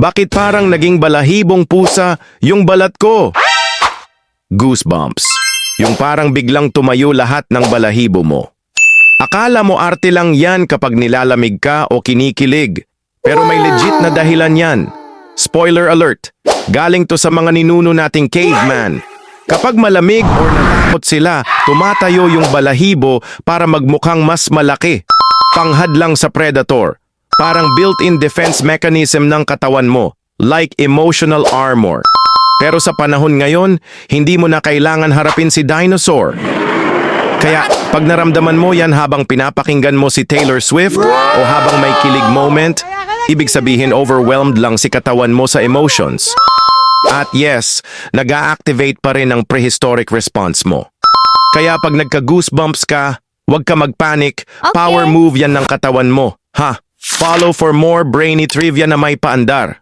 Bakit parang naging balahibong pusa yung balat ko? Goosebumps. Yung parang biglang tumayo lahat ng balahibo mo. Akala mo arte lang yan kapag nilalamig ka o kinikilig. Pero may legit na dahilan yan. Spoiler alert, galing to sa mga ninuno nating caveman. Kapag malamig or natakot sila, tumatayo yung balahibo para magmukhang mas malaki. Panghadlang sa predator. Parang built-in defense mechanism ng katawan mo, like emotional armor. Pero sa panahon ngayon, hindi mo na kailangan harapin si dinosaur. Kaya pag naramdaman mo yan habang pinapakinggan mo si Taylor Swift o habang may kilig moment, ibig sabihin overwhelmed lang si katawan mo sa emotions. At yes, nag activate pa rin ang prehistoric response mo. Kaya pag nagka-goosebumps ka, huwag ka magpanic, power move yan ng katawan mo. Ha? Follow for more brainy trivia na may paandar.